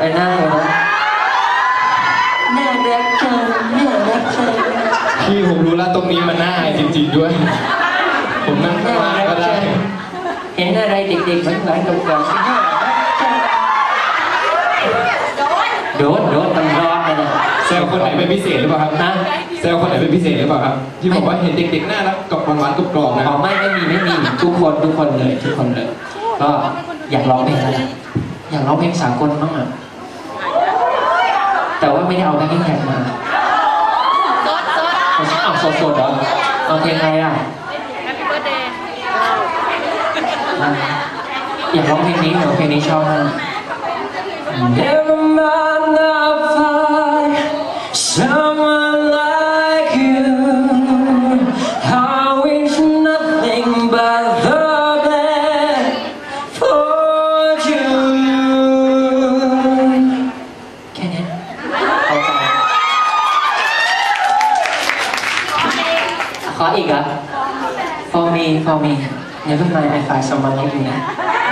ไปนั่งเลยนะน่ารักจังน่ารักจังพี่ผมรู้แล้วตรงนี้มันน่าอายจริง ๆด้วย ผมนั่งข้างล่างก็ได้ เห็นอะไรเด็กๆหวานๆกับๆน่ารักจังโดนโดนมันร้อนเลยนะแซวคนไหนเป็นพิเศษหรือเปล่าครับนะแซวคนไหนเป็นพิเศษหรือเปล่าครับ ที่บอกว่าเห็นเด็กๆน่ารักกับหวานๆกรอบๆนะคอ๋รัอบ ไม่ไม่มีไม่มีทุกคนทุกคนเลยทุกคนเลย ก็อยากร้องเพลงอะไรอยากร้องเพลงสากลบ้างอะ แต่ว่าไม่ได้เอาแบ็คกิ้งแท็กมาซดซดเอาสดสดๆเหรอเอาเพลงอะไรอะแฮปปี้เบิร์ดเดย์อะอยากร้องเพลงนี้เหรอเพลงนี้ชอบมาก ออีกเหรอะ for me for me never mind I find someone like you นะ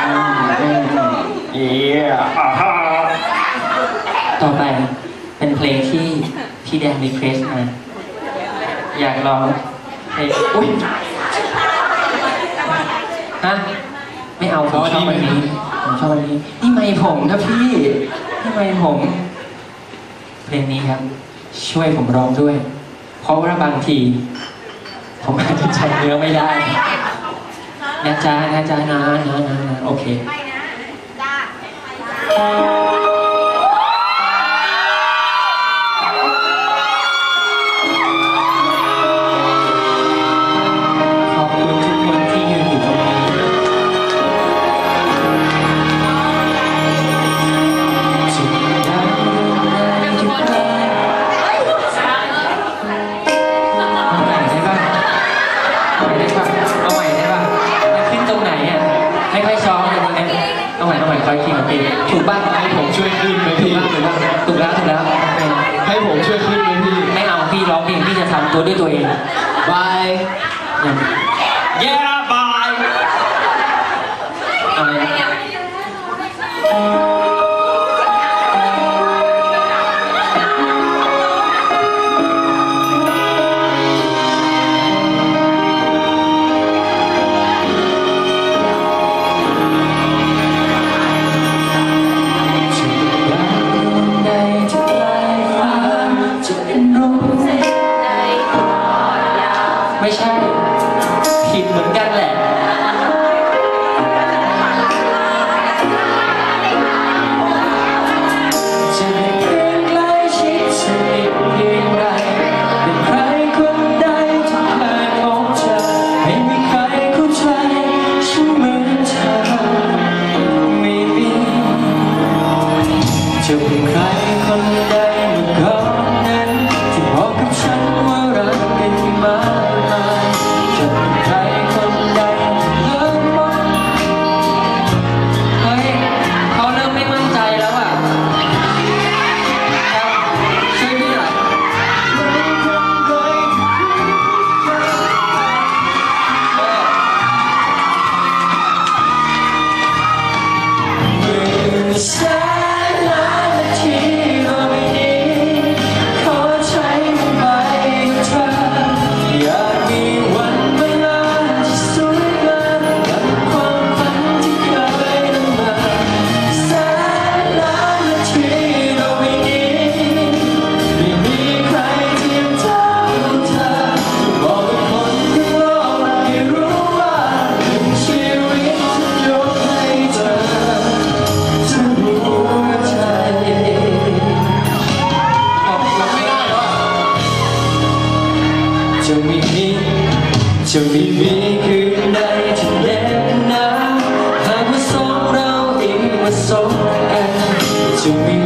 อืมอืมอืม Yeah ต่อไปเป็นเพลงที่พี่แดนรีเควสมา อยากร้องเพลงอุ้ยฮะไม่เอาผมชอบวันนี้ผมชอบวันนี้ นี่ไม่ผมครับพี่ นี่ไม่ผม เพลงนี้ครับ ช่วยผมร้องด้วย เพราะว่าบางที ผมอาจจะจำเนื้อไม่ได้นะจ๊ะนะจ๊ะนะนะนะนะโอเค ไปนะจ้า คอยคิดกับพี่ถูกป่ะให้ผมช่วยขึ้นไหมพี่ถูกป่ะถูกแล้วถูกแล้วโอเคให้ผมช่วยขึ้นไหมพี่ ไม่เอาพี่ร้องเพลงพี่จะทำตัวด้วยตัวเองบาย Yeah bye เอาเลยนะใด องมา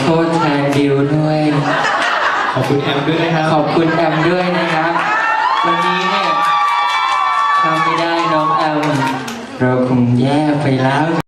โทษแทนดิวด้วย ขอบคุณแอมด้วยนะครับ ขอบคุณแอมด้วยนะครับ วันนี้เนี่ยถ้าไม่ได้น้องแอมเราคงแย่ไปแล้ว